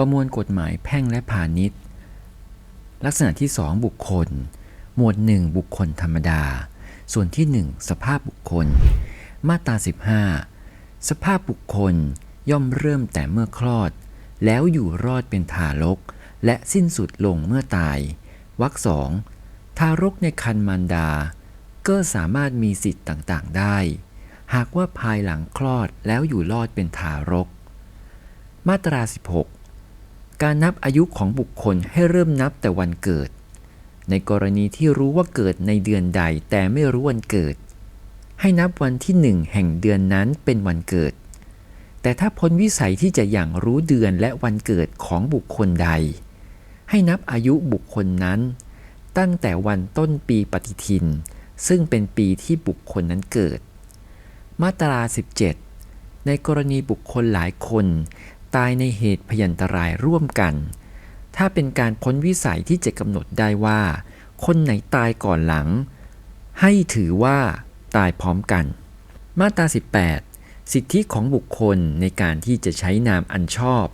ประมวลกฎหมายแพ่งและพาณิชย์ ลักษณะที่ 2 บุคคล หมวด 1 บุคคลธรรมดา ส่วนที่ 1 สภาพบุคคล มาตรา 15 สภาพบุคคลย่อมเริ่มแต่เมื่อคลอด แล้วอยู่รอดเป็นทารก และสิ้นสุดลงเมื่อตายวรรคสองทารกในครรภ์มารดา ก็สามารถมีสิทธิ์ต่างๆได้ หากว่าภายหลังคลอดแล้วอยู่รอดเป็นทารก มาตรา 16 การนับอายุของบุคคลให้เริ่มนับแต่วันเกิด ในกรณีที่รู้ว่าเกิดในเดือนใดแต่ไม่รู้วันเกิด ให้นับวันที่หนึ่งแห่งเดือนนั้นเป็นวันเกิด แต่ถ้าพ้นวิสัยที่จะอย่างรู้เดือนและวันเกิดของบุคคลใด ให้นับอายุบุคคลนั้น ตั้งแต่วันต้นปีปฏิทิน ซึ่งเป็นปีที่บุคคลนั้นเกิด มาตรา 17 ในกรณีบุคคลหลายคน ตายในเหตุพยันตรายร่วมกัน ถ้าเป็นการพ้นวิสัยที่จะกำหนดได้ว่า คนไหนตายก่อนหลัง ให้ถือว่าตายพร้อมกัน มาตรา 18 สิทธิของบุคคลในการที่จะใช้นามอันชอบ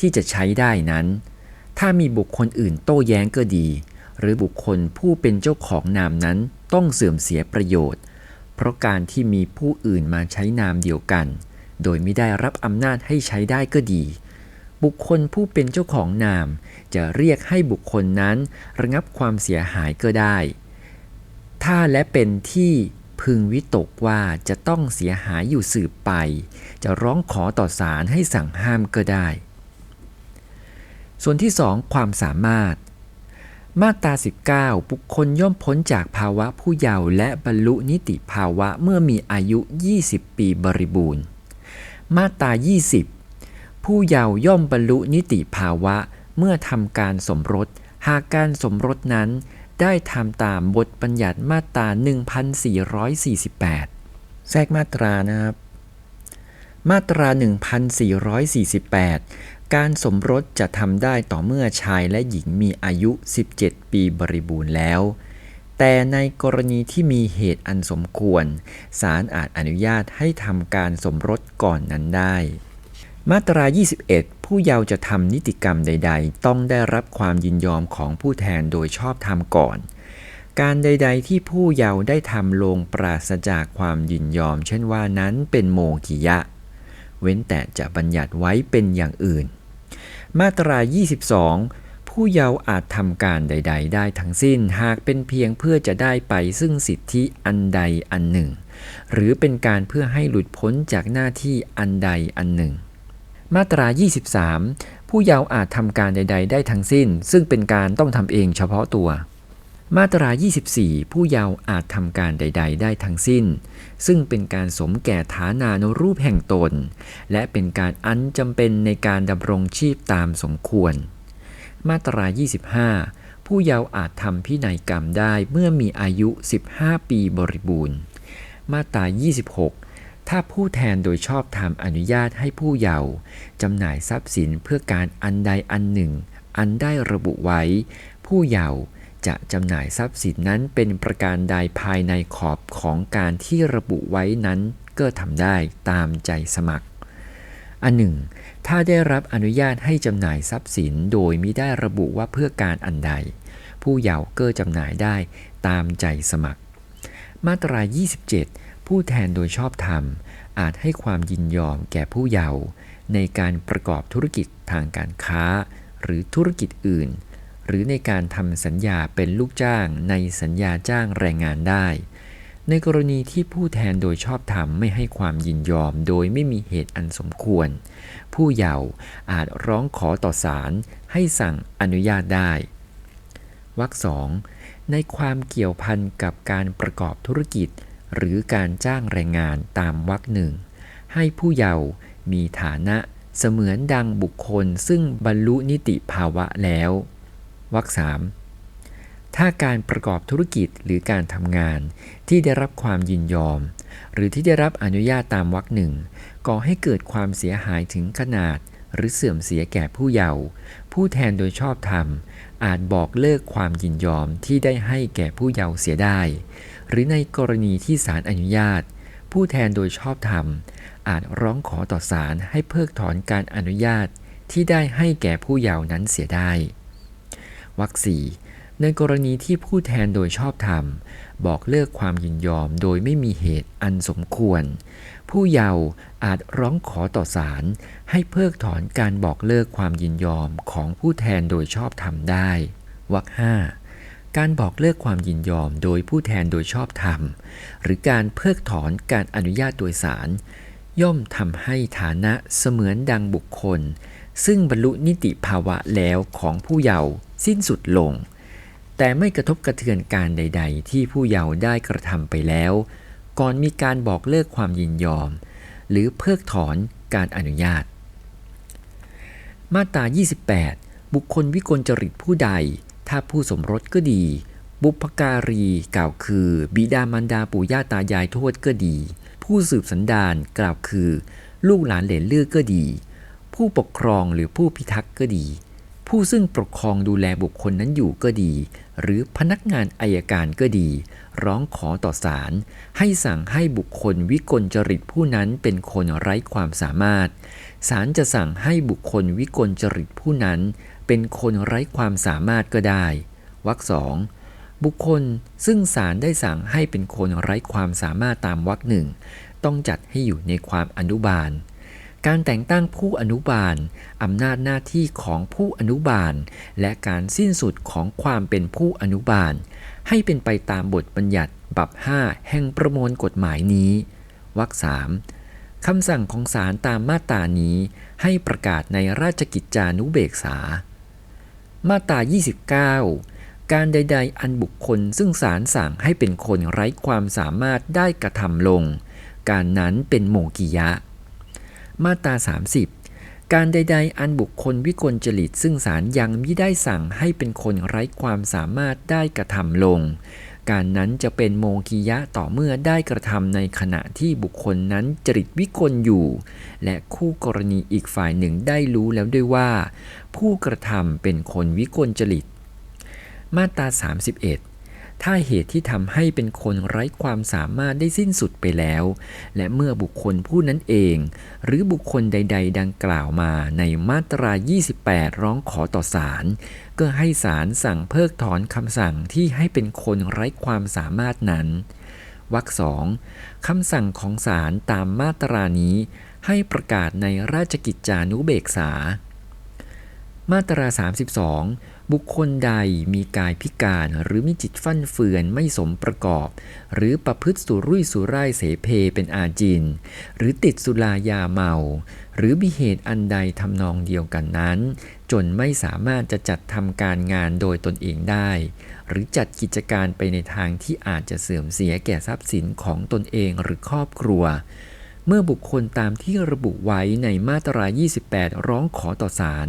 ที่จะใช้ได้นั้น ถ้ามีบุคคลอื่นโต้แย้งก็ดี หรือบุคคลผู้เป็นเจ้าของนามนั้นต้องเสื่อมเสียประโยชน์ เพราะการที่มีผู้อื่นมาใช้นามเดียวกัน โดยไม่ได้รับอำนาจให้ใช้ได้ก็ดี บุคคลผู้เป็นเจ้าของนาม จะเรียกให้บุคคลนั้นระงับความเสียหายก็ได้ ถ้าและเป็นที่พึงวิตกว่าจะต้องเสียหายอยู่สืบไป จะร้องขอต่อศาลให้สั่งห้ามก็ได้ ส่วนที่ 2 ความสามารถ มาตรา 19 บุคคลย่อมพ้นจากภาวะผู้เยาว์และบรรลุนิติภาวะเมื่อมีอายุ 20 ปีบริบูรณ์ มาตรา20 ผู้เยาว์ย่อมบรรลุนิติภาวะเมื่อทำการสมรส หากการสมรสนั้นได้ทำตามบทบัญญัติมาตรา 1448 แทรกมาตรานะครับ มาตรา 1448 การสมรสจะทำได้ต่อเมื่อชายและหญิงมีอายุ 17 ปีบริบูรณ์แล้ว แต่ในกรณีที่มีเหตุอันสมควร ศาลอาจอนุญาตให้ทำการสมรสก่อนนั้นได้ มาตรา 21 ผู้เยาว์จะทำนิติกรรมใด ๆ ต้องได้รับความยินยอมของผู้แทนโดยชอบธรรมก่อน การใด ๆ ที่ผู้เยาว์ได้ทำลงปราศจากความยินยอม เช่นว่านั้นเป็นโมกิยะ เว้นแต่จะบัญญัติไว้เป็นอย่างอื่น มาตรา 22 ผู้เยาว์อาจทำการใด ๆ ได้ทั้งสิ้นหากเป็นเพียงเพื่อจะได้ไปซึ่งสิทธิอันใดอันหนึ่ง หรือเป็นการเพื่อให้หลุดพ้นจากหน้าที่อันใดอันหนึ่ง มาตรา 23 ผู้เยาว์อาจทำการใด ๆ ได้ทั้งสิ้น ซึ่งเป็นการต้องทำเองเฉพาะตัว มาตรา 24 ผู้เยาว์อาจทำการใด ๆ ได้ทั้งสิ้น ซึ่งเป็นการสมแก่ฐานานุรูปแห่งตน และเป็นการอันจำเป็นในการดำรงชีพตามสมควร มาตรา 25 ผู้เยาว์อาจทำพินัยกรรมได้เมื่อมีอายุ 15 ปีบริบูรณ์ มาตรา 26 ถ้าผู้แทนโดยชอบธรรมอนุญาตให้ผู้เยาว์จำหน่ายทรัพย์สินเพื่อการอันใดอันหนึ่ง อันได้ระบุไว้ ผู้เยาว์จะจำหน่ายทรัพย์สินนั้นเป็นประการใดภายในขอบของการที่ระบุไว้นั้นก็ทำได้ตามใจสมัคร อันหนึ่ง ถ้าได้รับอนุญาตให้จำหน่ายทรัพย์สินโดยมิได้ระบุว่าเพื่อการอันใด ผู้เยาว์ก็จำหน่ายได้ตามใจสมัคร มาตรา 27 ผู้แทนโดยชอบธรรม อาจให้ความยินยอมแก่ผู้เยาว์ในการประกอบธุรกิจทางการค้า หรือธุรกิจอื่น หรือในการทำสัญญาเป็นลูกจ้างในสัญญาจ้างแรงงานได้ ในกรณีที่ผู้แทนโดยชอบธรรมไม่ให้ความยินยอมโดยไม่มีเหตุอันสมควร ผู้เยาว์อาจร้องขอต่อศาลให้สั่งอนุญาตได้วรรคสองในความเกี่ยวพันกับการประกอบธุรกิจ หรือการจ้างแรงงานตามวรรคหนึ่งให้ผู้เยาว์มีฐานะเสมือนดังบุคคลซึ่งบรรลุนิติภาวะแล้ววรรคสาม ถ้าการประกอบธุรกิจหรือการทำงานที่ได้รับความยินยอม หรือที่ได้รับอนุญาตตามวรรคหนึ่งก่อให้เกิดความเสียหายถึงขนาด หรือเสื่อมเสียแก่ผู้เยาว์ผู้แทนโดยชอบธรรม อาจบอกเลิกความยินยอมที่ได้ให้แก่ผู้เยาว์เสียได้ หรือในกรณีที่ศาลอนุญาต ผู้แทนโดยชอบธรรม อาจร้องขอต่อศาลให้เพิกถอนการอนุญาตที่ได้ให้แก่ผู้เยาว์นั้นเสียได้วรรคสี่ ในกรณีที่ผู้แทนโดยชอบธรรม บอกเลิกความยินยอมโดยไม่มีเหตุอันสมควร ผู้เยาว์อาจร้องขอต่อศาลให้เพิกถอนการบอกเลิกความยินยอมของผู้แทนโดยชอบธรรมได้วรรคห้าการบอกเลิกความยินยอมโดยผู้แทนโดยชอบธรรม หรือการเพิกถอนการอนุญาตโดยศาลย่อมทำให้ฐานะเสมือนดังบุคคล ซึ่งบรรลุนิติภาวะแล้วของผู้เยาว์สิ้นสุดลง แต่ไม่กระทบกระเทือนการใด ๆ ที่ผู้เยาว์ได้กระทำไปแล้ว ก่อนมีการบอกเลิกความยินยอม หรือเพิกถอนการอนุญาต มาตรา 28 บุคคลวิกลจริตผู้ใด ถ้าผู้สมรสก็ดี บุพการีกล่าวคือ บิดามารดาปู่ย่าตายายทวดก็ดี ผู้สืบสันดานกล่าวคือ ลูกหลานเหลนเลือกก็ดี ผู้ปกครองหรือผู้พิทักษ์ก็ดี ผู้ซึ่งปกครองดูแลบุคคลนั้นอยู่ก็ดี หรือพนักงานอายการก็ดี ร้องขอต่อศาลให้สั่งให้บุคคลวิกลจริตผู้นั้นเป็นคนไร้ความสามารถ ศาลจะสั่งให้บุคคลวิกลจริตผู้นั้น เป็นคนไร้ความสามารถก็ได้วรรคสองบุคคลซึ่งศาลได้สั่งให้เป็นคนไร้ความสามารถตามวรรคหนึ่งต้องจัดให้อยู่ในความอนุบาล การแต่งตั้งผู้อนุบาล อำนาจหน้าที่ของผู้อนุบาล และการสิ้นสุดของความเป็นผู้อนุบาล ให้เป็นไปตามบทบัญญัติบับ 5 แห่งประมวลกฎหมายนี้ วรรคสามคำสั่งของศาลตามมาตรานี้ ให้ประกาศในราชกิจจานุเบกษา มาตรา 29 การใด ๆ อันบุคคลซึ่งศาลสั่งให้เป็นคนไร้ความสามารถได้กระทำลง การนั้นเป็นโมกิยะ มาตรา 30 การใด ๆ อันบุคคลวิกลจริตซึ่งศาลยังมิได้สั่งให้เป็นคนไร้ความสามารถได้กระทำลง การนั้นจะเป็นโมกิยะต่อเมื่อได้กระทำในขณะที่บุคคลนั้นจริตวิกลอยู่ และคู่กรณีอีกฝ่ายหนึ่งได้รู้แล้วด้วยว่า ผู้กระทำเป็นคนวิกลจริต มาตรา 31 ถ้าเหตุที่ทำให้เป็นคนไร้ความสามารถได้สิ้นสุดไปแล้ว และเมื่อบุคคลผู้นั้นเอง หรือบุคคลใด ๆ ดังกล่าวมาในมาตรา 28 ร้องขอต่อศาลก็ให้ศาลสั่งเพิกถอนคำสั่งที่ให้เป็นคนไร้ความสามารถนั้นวรรคสองคำสั่งของศาลตามมาตรานี้ ให้ประกาศในราชกิจจานุเบกษา มาตรา 32 บุคคลใดมีกายพิการหรือมีจิตฟั่นเฟือนไม่สมประกอบ หรือประพฤติสุรุ่ยสุร่ายเสเพเป็นอาจิน หรือติดสุรายาเมา หรือมีเหตุอันใดทำนองเดียวกันนั้น จนไม่สามารถจะจัดทำการงานโดยตนเองได้ หรือจัดกิจการไปในทางที่อาจจะเสื่อมเสียแก่ทรัพย์สินของตนเองหรือครอบครัวเมื่อบุคคลตามที่ระบุไว้ในมาตรา 28 ร้องขอต่อศาล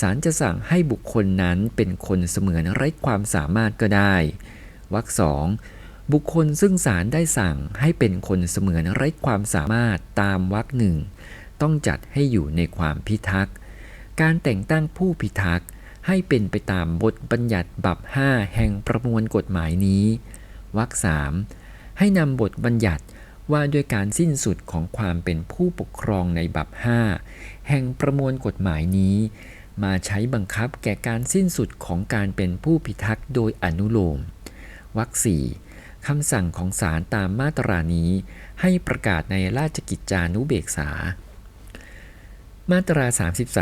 ศาลจะสั่งให้บุคคลนั้นเป็นคนเสมือนไร้ความสามารถก็ได้วรรคสองบุคคลซึ่งศาลได้สั่งให้เป็นคนเสมือนไร้ความสามารถตามวรรคหนึ่งต้องจัดให้อยู่ในความพิทักษ์ การแต่งตั้งผู้พิทักษ์ให้เป็นไปตามบทบัญญัติบับ5แห่งประมวลกฎหมายนี้วรรคสามให้นำบทบัญญัติว่าด้วยการสิ้นสุดของความเป็นผู้ปกครองในบับ5แห่งประมวลกฎหมายนี้ มาใช้บังคับแก่การสิ้นสุดของการเป็นผู้พิทักษ์โดยอนุโลมวรรคสี่คำสั่งของศาลตามมาตรานี้ ให้ประกาศในราชกิจจานุเบกษา มาตรา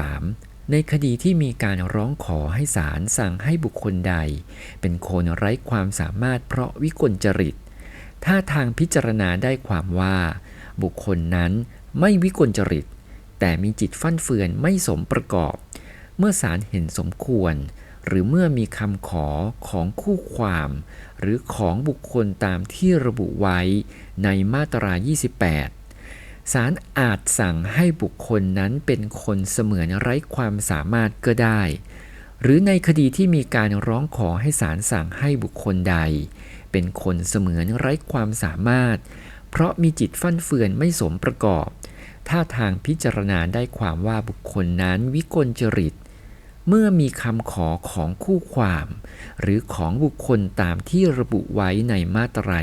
33 ในคดีที่มีการร้องขอให้ศาลสั่งให้บุคคลใด เป็นคนไร้ความสามารถเพราะวิกลจริต ถ้าทางพิจารณาได้ความว่า บุคคลนั้นไม่วิกลจริต แต่มีจิตฟั่นเฟือนไม่สมประกอบ เมื่อศาลเห็นสมควร หรือเมื่อมีคำขอของคู่ความ หรือของบุคคลตามที่ระบุไว้ในมาตรา 28 ศาลอาจสั่งให้บุคคลนั้นเป็นคนเสมือนไร้ความสามารถก็ได้ หรือในคดีที่มีการร้องขอให้ศาลสั่งให้บุคคลใด เป็นคนเสมือนไร้ความสามารถ เพราะมีจิตฟั่นเฟือนไม่สมประกอบ ถ้าทางพิจารณาได้ความว่าบุคคลนั้นวิกลจริต เมื่อมีคำขอของคู่ความ หรือของบุคคลตามที่ระบุไว้ในมาตรา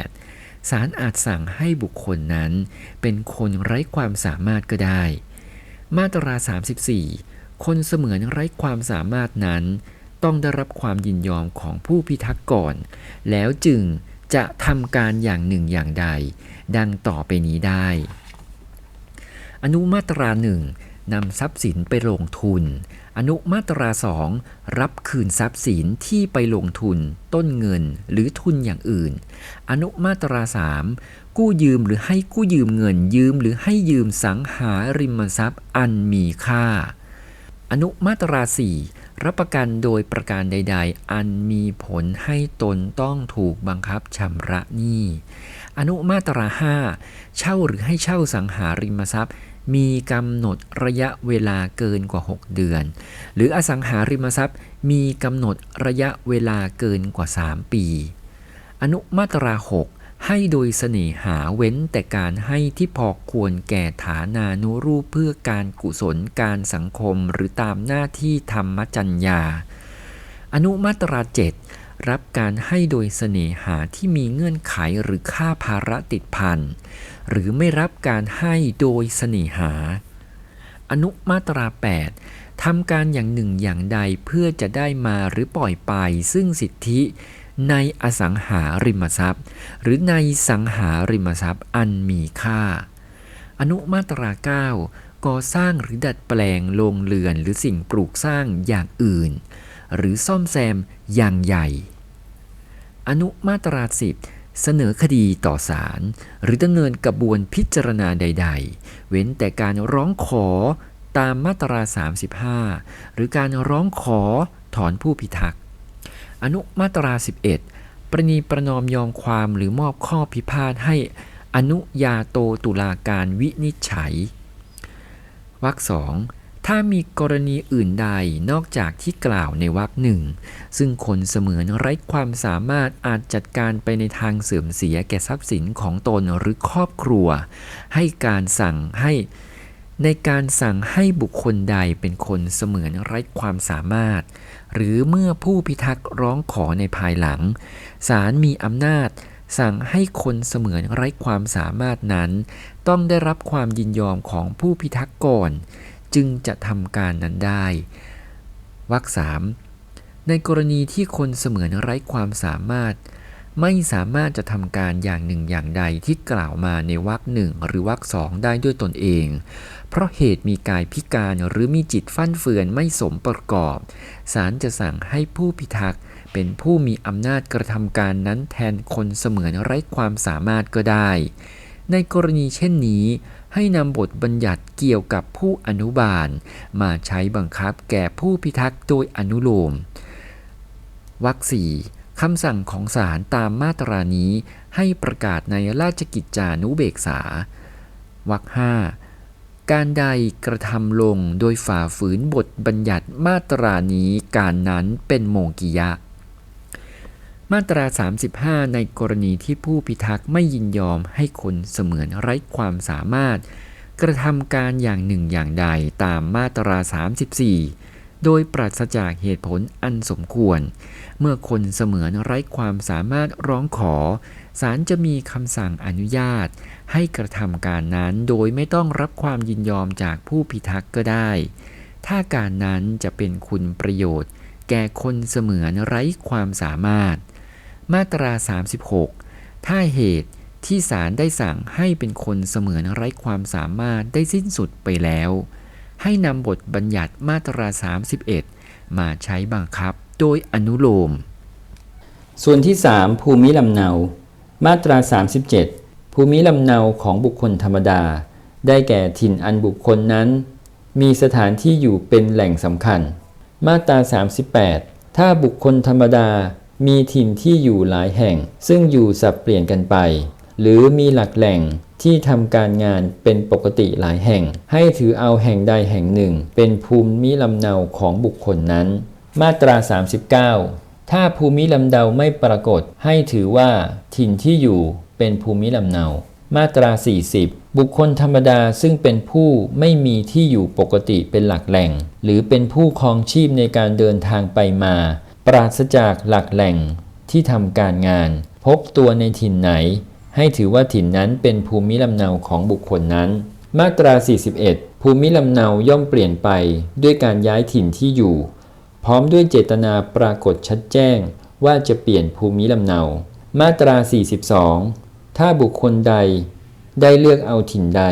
28 ศาลอาจสั่งให้บุคคลนั้น เป็นคนไร้ความสามารถก็ได้ มาตรา 34 คนเสมือนไร้ความสามารถนั้น ต้องได้รับความยินยอมของผู้พิทักษ์ก่อน แล้วจึงจะทำการอย่างหนึ่งอย่างใด ดังต่อไปนี้ได้ อนุมาตราหนึ่งนำทรัพย์สินไปลงทุน อนุมาตราสองรับคืนทรัพย์สินที่ไปลงทุน ต้นเงินหรือทุนอย่างอื่น อนุมาตราสามกู้ยืมหรือให้กู้ยืมเงินยืมหรือให้ยืมสังหาริมทรัพย์อันมีค่า อนุมาตราสี่รับประกันโดยประการใด ๆ อันมีผลให้ตนต้องถูกบังคับชำระหนี้ อนุมาตราห้าเช่าหรือให้เช่าสังหาริมทรัพย์ มีกำหนดระยะเวลาเกินกว่า 6 เดือน หรืออสังหาริมทรัพย์ มีกำหนดระยะเวลาเกินกว่า 3 ปี อนุมาตรา 6 ให้โดยเสน่หาเว้นแต่การให้ที่พอควรแก่ฐานานุรูปเพื่อการกุศลการสังคมหรือตามหน้าที่ธรรมจัญญา อนุมาตรา 7 รับการให้โดยเสน่หาที่มีเงื่อนไขหรือค่าภาระติดพัน หรือไม่รับการให้โดยเสน่หา อนุมาตรา 8 ทำการอย่างหนึ่งอย่างใดเพื่อจะได้มาหรือปล่อยไป ซึ่งสิทธิในอสังหาริมทรัพย์ หรือในสังหาริมทรัพย์อันมีค่า อนุมาตรา 9ก่อสร้างหรือดัดแปลงโรงเรือนหรือสิ่งปลูกสร้างอย่างอื่น หรือซ่อมแซมอย่างใหญ่ อนุมาตราสิบเสนอคดีต่อศาลหรือดำเนินกระบวนพิจารณาใด ๆ เว้นแต่การร้องขอตามมาตรา 35 หรือการร้องขอถอนผู้พิทักษ์ อนุมาตรา 11 ประนีประนอมยอมความหรือมอบข้อพิพาทให้อนุญาโตตุลาการวินิจฉัยวรรคสอง ถ้ามีกรณีอื่นใดนอกจากที่กล่าวในวรรคหนึ่ง ซึ่งคนเสมือนไร้ความสามารถอาจจัดการไปในทางเสื่อมเสียแก่ทรัพย์สินของตนหรือครอบครัว ให้การสั่งให้ในการสั่งให้บุคคลใดเป็นคนเสมือนไร้ความสามารถ หรือเมื่อผู้พิทักษ์ร้องขอในภายหลัง ศาลมีอำนาจ สั่งให้คนเสมือนไร้ความสามารถนั้น ต้องได้รับความยินยอมของผู้พิทักษ์ก่อน จึงจะทำการนั้นได้วรรคสามในกรณีที่คนเสมือนไร้ความสามารถ ไม่สามารถจะทำการอย่างหนึ่งอย่างใดที่กล่าวมาในวรรคหนึ่งหรือวรรคสองได้ด้วยตนเอง เพราะเหตุมีกายพิการหรือมีจิตฟั่นเฟือนไม่สมประกอบศาลจะสั่งให้ผู้พิทักษ์เป็นผู้มีอำนาจกระทำการนั้นแทนคนเสมือนไร้ความสามารถก็ได้ ในกรณีเช่นนี้ ให้นำบทบัญญัติเกี่ยวกับผู้อนุบาล มาใช้บังคับแก่ผู้พิทักษ์โดยอนุโลมวรรคสี่คำสั่งของศาลตามมาตรานี้ให้ประกาศในราชกิจจานุเบกษาวรรคห้าการใดกระทำลงโดยฝ่าฝืนบทบัญญัติมาตรานี้การนั้นเป็นโมกิยะ มาตรา 35 ในกรณีที่ผู้พิทักษ์ไม่ยินยอมให้คนเสมือนไร้ความสามารถ กระทำการอย่างหนึ่งอย่างใดตามมาตรา 34 โดยปราศจากเหตุผลอันสมควร เมื่อคนเสมือนไร้ความสามารถร้องขอศาลจะมีคำสั่งอนุญาต ให้กระทำการนั้นโดยไม่ต้องรับความยินยอมจากผู้พิทักษ์ก็ได้ ถ้าการนั้นจะเป็นคุณประโยชน์ แก่คนเสมือนไร้ความสามารถ มาตรา 36 ถ้าเหตุที่ศาลได้สั่งให้เป็นคนเสมือนไร้ความสามารถได้สิ้นสุดไปแล้ว ให้นำบทบัญญัติมาตรา 31 มาใช้บังคับโดยอนุโลม ส่วนที่ 3 ภูมิลำเนา มาตรา 37 ภูมิลำเนาของบุคคลธรรมดา ได้แก่ถิ่นอันบุคคลนั้น มีสถานที่อยู่เป็นแหล่งสำคัญ มาตรา 38 ถ้าบุคคลธรรมดา มีถิ่นที่อยู่หลายแห่ง ซึ่งอยู่สับเปลี่ยนกันไป หรือมีหลักแหล่งที่ทำการงานเป็นปกติหลายแห่ง ให้ถือเอาแห่งใดแห่งหนึ่ง เป็นภูมิลำเนาของบุคคลนั้น มาตรา 39 ถ้าภูมิลำเนาไม่ปรากฏ ให้ถือว่าถิ่นที่อยู่เป็นภูมิลำเนา มาตรา 40 บุคคลธรรมดาซึ่งเป็นผู้ไม่มีที่อยู่ปกติเป็นหลักแหล่ง หรือเป็นผู้ครองชีพในการเดินทางไปมา ปราศจากหลักแหล่งที่ทำการงาน พบตัวในถิ่นไหน ให้ถือว่าถิ่นนั้นเป็นภูมิลำเนาของบุคคลนั้น มาตรา 41 ภูมิลำเนาย่อมเปลี่ยนไปด้วยการย้ายถิ่นที่อยู่ พร้อมด้วยเจตนาปรากฏชัดแจ้งว่าจะเปลี่ยนภูมิลำเนา มาตรา 42 ถ้าบุคคลใด ได้เลือกเอาถิ่นใด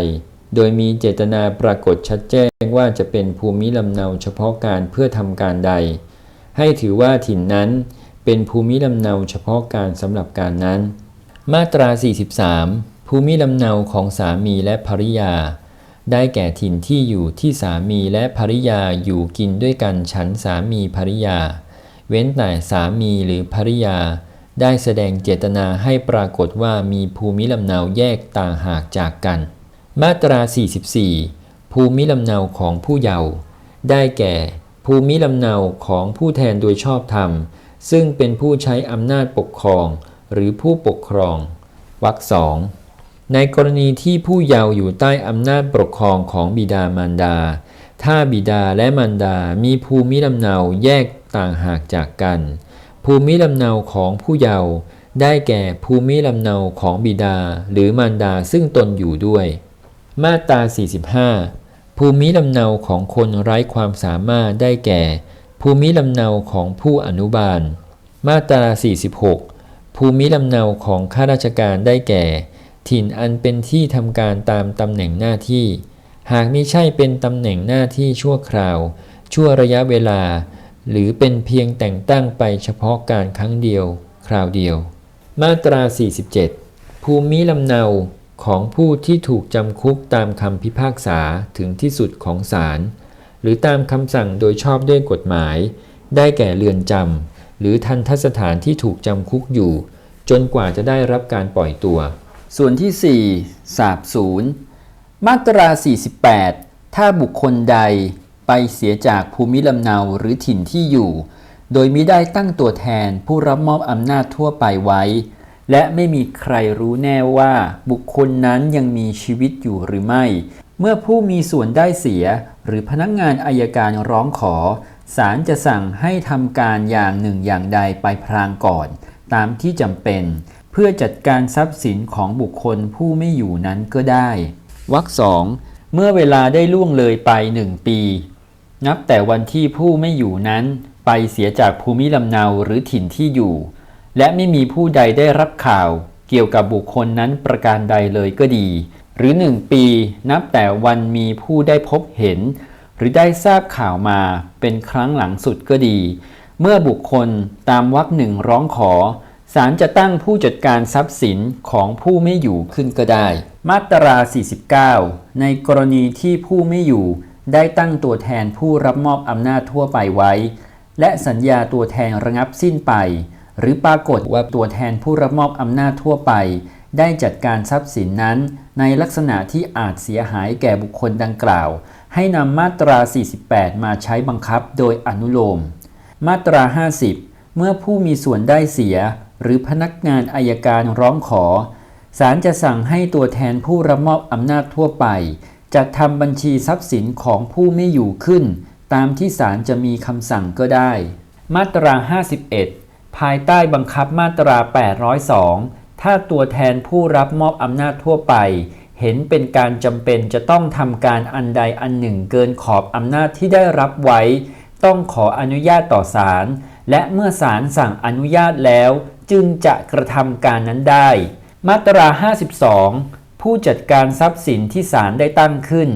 โดยมีเจตนาปรากฏชัดแจ้งว่าจะเป็นภูมิลำเนาเฉพาะการเพื่อทำการใด ให้ถือว่าถิ่นนั้นเป็นภูมิลำเนาเฉพาะการสำหรับการนั้น มาตรา 43 ภูมิลำเนาของสามีและภริยา ได้แก่ถิ่นที่อยู่ที่สามีและภริยาอยู่กินด้วยกันฉันสามีภริยา เว้นแต่สามีหรือภริยา ได้แสดงเจตนาให้ปรากฏว่ามีภูมิลำเนาแยกต่างหากจากกัน มาตรา 44 ภูมิลำเนาของผู้เยาว์ได้แก่ ภูมิลำเนาของผู้แทนโดยชอบธรรม ซึ่งเป็นผู้ใช้อำนาจปกครอง หรือผู้ปกครองวรรคสองในกรณีที่ผู้เยาว์อยู่ใต้อำนาจปกครองของบิดามารดา ถ้าบิดาและมารดา มีภูมิลำเนาแยกต่างหากจากกัน ภูมิลำเนาของผู้เยาว์ได้แก่ภูมิลำเนาของบิดาหรือมารดาซึ่งตนอยู่ด้วย มาตรา 45 ภูมิลำเนาของคนไร้ความสามารถได้แก่ ภูมิลำเนาของผู้อนุบาล มาตรา 46 ภูมิลำเนาของข้าราชการได้แก่ ถิ่นอันเป็นที่ทำการตามตำแหน่งหน้าที่ หากม่ใช่เป็นตำแหน่งหน้าที่ชั่วคราว ชั่วระยะเวลา หรือเป็นเพียงแต่งตั้งไปเฉพาะการครั้งเดียว คราวเดียว มาตรา 47 ภูมิลำเนา ของผู้ที่ถูกจำคุกตามคำพิพากษาถึงที่สุดของศาลหรือตามคำสั่งโดยชอบด้วยกฎหมาย ได้แก่เรือนจำหรือทันทสถานที่ถูกจำคุกอยู่ จนกว่าจะได้รับการปล่อยตัว ส่วนที่ 4 สาบสูญมาตรา 48 ถ้าบุคคลใดไปเสียจากภูมิลำเนาหรือถิ่นที่อยู่ โดยมิได้ตั้งตัวแทนผู้รับมอบอำนาจทั่วไปไว้ และไม่มีใครรู้แน่ว่าบุคคลนั้นยังมีชีวิตอยู่หรือไม่ เมื่อผู้มีส่วนได้เสีย หรือพนักงานอายการร้องขอศาลจะสั่งให้ทำการอย่างหนึ่งอย่างใดไปพรางก่อน ตามที่จำเป็น เพื่อจัดการทรัพย์สินของบุคคลผู้ไม่อยู่นั้นก็ได้วรรคสองเมื่อเวลาได้ล่วงเลยไปหนึ่งปี นับแต่วันที่ผู้ไม่อยู่นั้น ไปเสียจากภูมิลำเนาหรือถิ่นที่อยู่ และไม่มีผู้ใดได้รับข่าวเกี่ยวกับบุคคลนั้นประการใดเลยก็ดี หรือหนึ่งปีนับแต่วันมีผู้ได้พบเห็น หรือได้ทราบข่าวมาเป็นครั้งหลังสุดก็ดี เมื่อบุคคลตามวรรคหนึ่งร้องขอศาลจะตั้งผู้จัดการทรัพย์สินของผู้ไม่อยู่ขึ้นก็ได้ มาตรา 49 ในกรณีที่ผู้ไม่อยู่ได้ตั้งตัวแทนผู้รับมอบอำนาจทั่วไปไว้ และสัญญาตัวแทนระงับสิ้นไป หรือปรากฏว่าตัวแทนผู้รับมอบอำนาจทั่วไป ได้จัดการทรัพย์สินนั้น ในลักษณะที่อาจเสียหายแก่บุคคลดังกล่าว ให้นำมาตรา 48 มาใช้บังคับโดยอนุโลม มาตรา 50 เมื่อผู้มีส่วนได้เสีย หรือพนักงานอายการร้องขอศาลจะสั่งให้ตัวแทนผู้รับมอบอำนาจทั่วไป จัดทำบัญชีทรัพย์สินของผู้ไม่อยู่ขึ้น ตามที่ศาลจะมีคำสั่งก็ได้ มาตรา 51 ภายใต้บังคับมาตรา 802 ถ้าตัวแทนผู้รับมอบอำนาจทั่วไป เห็นเป็นการจำเป็นจะต้องทำการอันใดอันหนึ่งเกินขอบอำนาจที่ได้รับไว้ ต้องขออนุญาตต่อศาลและเมื่อศาลสั่งอนุญาตแล้ว จึงจะกระทำการนั้นได้ มาตรา 52 ผู้จัดการทรัพย์สินที่ศาลได้ตั้งขึ้น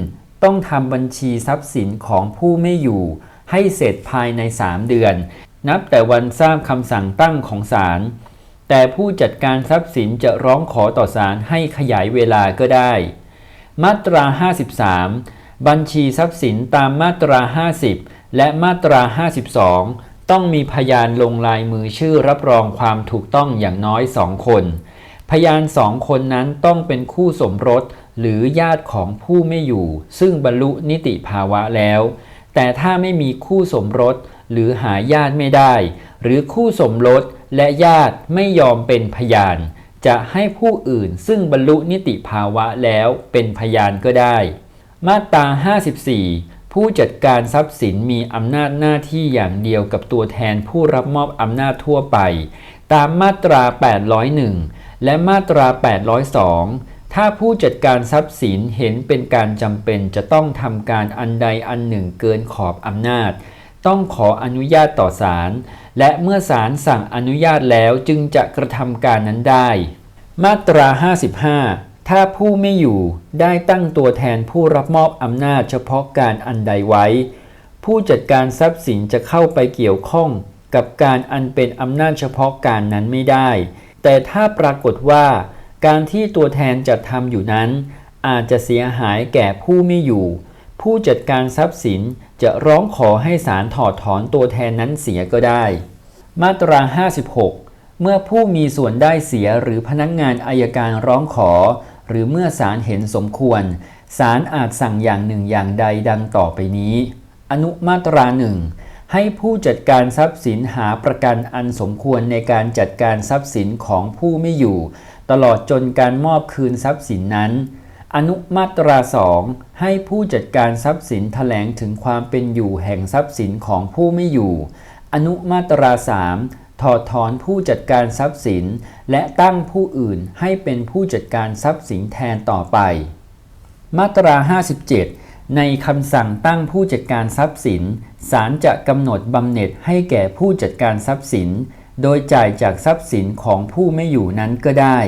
ต้องทำบัญชีทรัพย์สินของผู้ไม่อยู่ให้เสร็จภายใน 3 เดือน นับแต่วันทราบคำสั่งตั้งของศาล แต่ผู้จัดการทรัพย์สินจะร้องขอต่อศาลให้ขยายเวลาก็ได้ มาตรา 53 บัญชีทรัพย์สินตามมาตรา 50 และมาตรา 52 ต้องมีพยานลงลายมือชื่อรับรองความถูกต้องอย่างน้อยสองคน พยานสองคนนั้นต้องเป็นคู่สมรสหรือญาติของผู้ไม่อยู่ ซึ่งบรรลุนิติภาวะแล้ว แต่ถ้าไม่มีคู่สมรส หรือหาญาติไม่ได้ หรือคู่สมรสและญาติไม่ยอมเป็นพยาน จะให้ผู้อื่นซึ่งบรรลุนิติภาวะแล้วเป็นพยานก็ได้ มาตรา 54 ผู้จัดการทรัพย์สินมีอำนาจหน้าที่อย่างเดียวกับตัวแทนผู้รับมอบอำนาจทั่วไป ตามมาตรา 801 และมาตรา 802ถ้าผู้จัดการทรัพย์สินเห็นเป็นการจำเป็นจะต้องทำการอันใดอันหนึ่งเกินขอบอำนาจ ต้องขออนุญาตต่อศาลและเมื่อศาลสั่งอนุญาตแล้วจึงจะกระทำการนั้นได้ มาตรา 55 ถ้าผู้ไม่อยู่ได้ตั้งตัวแทนผู้รับมอบอำนาจเฉพาะการอันใดไว้ ผู้จัดการทรัพย์สินจะเข้าไปเกี่ยวข้องกับการอันเป็นอำนาจเฉพาะการนั้นไม่ได้ แต่ถ้าปรากฏว่า การที่ตัวแทนจะทำอยู่นั้น อาจจะเสียหายแก่ผู้ไม่อยู่ ผู้จัดการทรัพย์สินจะร้องขอให้ศาลถอดถอนตัวแทนนั้นเสียก็ได้ มาตรา 56 เมื่อผู้มีส่วนได้เสียหรือพนักงานอายการร้องขอ หรือเมื่อศาลเห็นสมควรศาลอาจสั่งอย่างหนึ่งอย่างใดดังต่อไปนี้ อนุมาตราหนึ่งให้ผู้จัดการทรัพย์สินหาประกันอันสมควรในการจัดการทรัพย์สินของผู้ไม่อยู่ ตลอดจนการมอบคืนทรัพย์สินนั้น อนุมาตราสองให้ผู้จัดการทรัพย์สินแถลงถึงความเป็นอยู่แห่งทรัพย์สินของผู้ไม่อยู่ อนุมาตราสามถอดถอนผู้จัดการทรัพย์สิน และตั้งผู้อื่นให้เป็นผู้จัดการทรัพย์สินแทนต่อไป มาตรา 57 ในคำสั่งตั้งผู้จัดการทรัพย์สินศาลจะกำหนดบำเหน็จให้แก่ผู้จัดการทรัพย์สิน โดยจ่ายจากทรัพย์สินของผู้ไม่อยู่นั้นก็ได้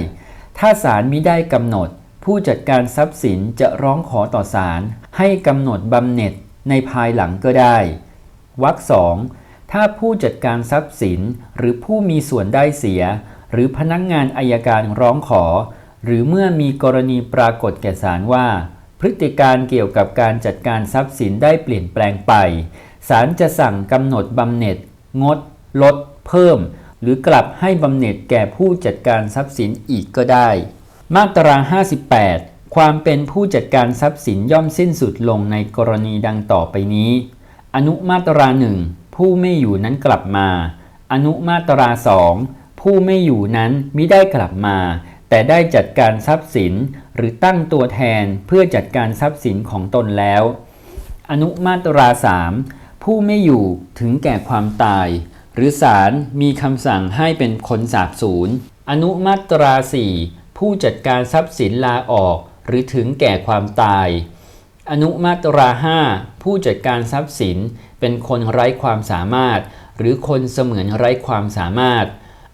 ถ้าศาลมิได้กำหนด ผู้จัดการทรัพย์สินจะร้องขอต่อศาลให้กำหนดบำเหน็จในภายหลังก็ได้ วรรคสองถ้าผู้จัดการทรัพย์สินหรือผู้มีส่วนได้เสีย หรือพนักงานอายการร้องขอ หรือเมื่อมีกรณีปรากฏแก่ศาลว่า พฤติการเกี่ยวกับการจัดการทรัพย์สินได้เปลี่ยนแปลงไปศาลจะสั่งกำหนดบำเหน็จ งด ลด เพิ่ม หรือกลับให้บำเหน็จแก่ผู้จัดการทรัพย์สินอีกก็ได้ มาตรา 58 ความเป็นผู้จัดการทรัพย์สินย่อมสิ้นสุดลงในกรณีดังต่อไปนี้ อนุมาตราหนึ่งผู้ไม่อยู่นั้นกลับมา อนุมาตราสองผู้ไม่อยู่นั้นมิได้กลับมา แต่ได้จัดการทรัพย์สิน หรือตั้งตัวแทนเพื่อจัดการทรัพย์สินของตนแล้ว อนุมาตราสามผู้ไม่อยู่ถึงแก่ความตาย หรือศาลมีคำสั่งให้เป็นคนสาบสูญอนุมาตราสี่ ผู้จัดการทรัพย์สินลาออกหรือถึงแก่ความตาย อนุมาตราห้าผู้จัดการทรัพย์สินเป็นคนไร้ความสามารถ หรือคนเสมือนไร้ความสามารถ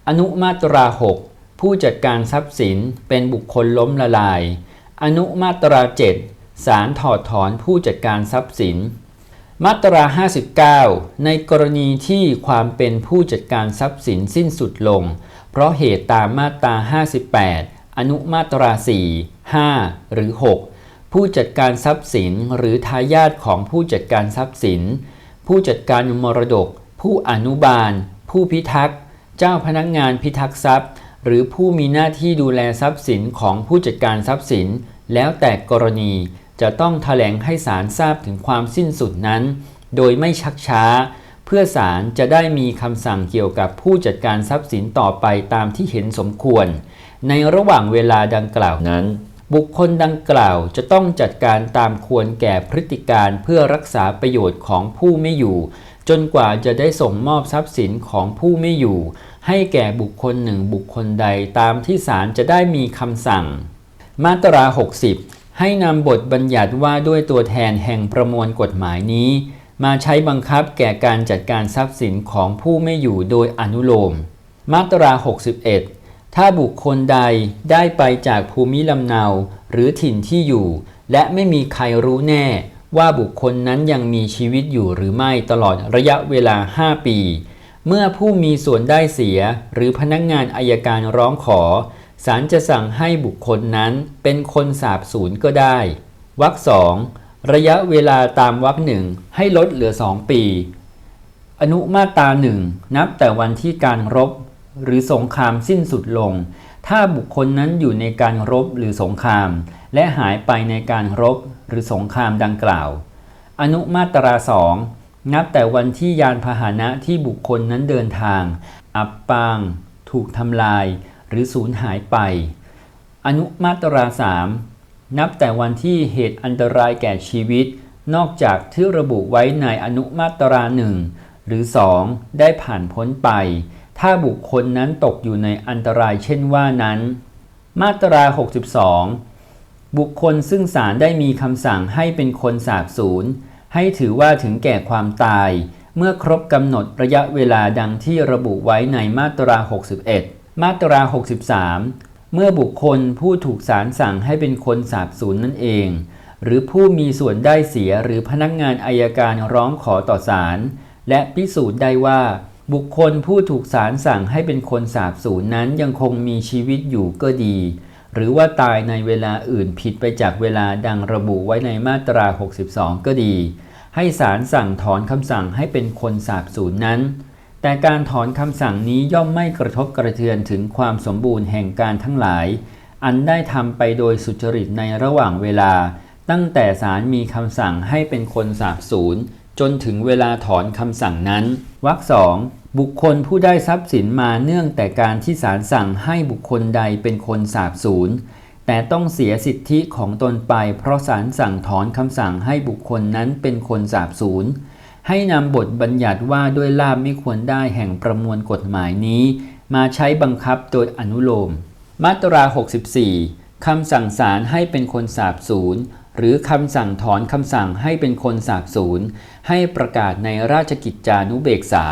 อนุมาตรา 6 ผู้จัดการทรัพย์สินเป็นบุคคลล้มละลาย อนุมาตรา7ศาลถอดถอนผู้จัดการทรัพย์สิน มาตรา 59 ในกรณีที่ความเป็นผู้จัดการทรัพย์สินสิ้นสุดลง เพราะเหตุตามมาตรา 58 อนุมาตรา 4 5 หรือ 6 ผู้จัดการทรัพย์สินหรือทายาทของผู้จัดการทรัพย์สิน ผู้จัดการมรดก ผู้อนุบาล ผู้พิทักษ์ เจ้าพนักงงานพิทักษ์ทรัพย์ หรือผู้มีหน้าที่ดูแลทรัพย์สินของผู้จัดการทรัพย์สิน แล้วแต่กรณีจะต้องถแถลงให้ศาลทราบถึงความสิ้นสุดนั้น โดยไม่ชักช้า เพื่อศาลจะได้มีคำสั่งเกี่ยวกับผู้จัดการทรัพย์สินต่อไปตามที่เห็นสมควร ในระหว่างเวลาดังกล่าวนั้น บุคคลดังกล่าวจะต้องจัดการตามควรแก่พฤติการเพื่อรักษาประโยชน์ของผู้ไม่อยู่ จนกว่าจะได้ส่งมอบทรัพย์สินของผู้ไม่อยู่ ให้แก่บุคคลหนึ่งบุคคลใดตามที่ศาลจะได้มีคำสั่ง มาตรา 60 ให้นำบทบัญญัติว่าด้วยตัวแทนแห่งประมวลกฎหมายนี้ มาใช้บังคับแก่การจัดการทรัพย์สินของผู้ไม่อยู่โดยอนุโลม มาตรา 61 ถ้าบุคคลใดได้ไปจากภูมิลำเนาหรือถิ่นที่อยู่ และไม่มีใครรู้แน่ว่าบุคคลนั้นยังมีชีวิตอยู่หรือไม่ตลอดระยะเวลา 5 ปี เมื่อผู้มีส่วนได้เสียหรือพนักงงานอายการร้องขอศาลจะสั่งให้บุคคลนั้นเป็นคนสาบสูญก็ได้วรรคสองระยะเวลาตามวรรคหนึ่งให้ลดเหลือ 2 ปี อนุมาตราหนึ่งนับแต่วันที่การรบ หรือสงครามสิ้นสุดลง ถ้าบุคคลนั้นอยู่ในการรบหรือสงคราม และหายไปในการรบหรือสงครามดังกล่าว อนุมาตราสองนับแต่วันที่ยานพาหนะที่บุคคลนั้นเดินทาง อับปาง ถูกทำลาย หรือสูญหายไป อนุมาตราสามนับแต่วันที่เหตุอันตรายแก่ชีวิต นอกจากที่ระบุไว้ในอนุมาตราหนึ่งหรือ 2 ได้ผ่านพ้นไป ถ้าบุคคลนั้นตกอยู่ในอันตรายเช่นว่านั้น มาตรา 62 บุคคลซึ่งศาลได้มีคำสั่งให้เป็นคนสาบสูญให้ถือว่าถึงแก่ความตาย เมื่อครบกำหนดระยะเวลาดังที่ระบุไว้ในมาตรา 61 มาตรา 63 เมื่อบุคคลผู้ถูกศาลสั่งให้เป็นคนสาบสูญนั่นเอง หรือผู้มีส่วนได้เสียหรือพนักงานอายการร้องขอต่อศาลและพิสูจน์ได้ว่า บุคคลผู้ถูกศาลสั่งให้เป็นคนสาบสูญนั้นยังคงมีชีวิตอยู่ก็ดี หรือว่าตายในเวลาอื่นผิดไปจากเวลาดังระบุไว้ในมาตรา 62 ก็ดี ให้ศาลสั่งถอนคำสั่งให้เป็นคนสาบสูญนั้น แต่การถอนคำสั่งนี้ย่อมไม่กระทบกระเทือนถึงความสมบูรณ์แห่งการทั้งหลาย อันได้ทำไปโดยสุจริตในระหว่างเวลา ตั้งแต่ศาลมีคำสั่งให้เป็นคนสาบสูญ จนถึงเวลาถอนคำสั่งนั้นวรรคสองบุคคลผู้ได้ทรัพย์สินมาเนื่องแต่การที่ศาลสั่งให้บุคคลใดเป็นคนสาบสูญแต่ต้องเสียสิทธิของตนไป เพราะศาลสั่งถอนคำสั่งให้บุคคลนั้นเป็นคนสาบสูญให้นำบทบัญญัติว่าด้วยลาบไม่ควรได้แห่งประมวลกฎหมายนี้ มาใช้บังคับโดยอนุโลม มาตรา 64คำสั่งศาลให้เป็นคนสาบสูญ หรือคำสั่งถอนคำสั่งให้เป็นคนสาบสูญให้ประกาศในราชกิจจานุเบกษา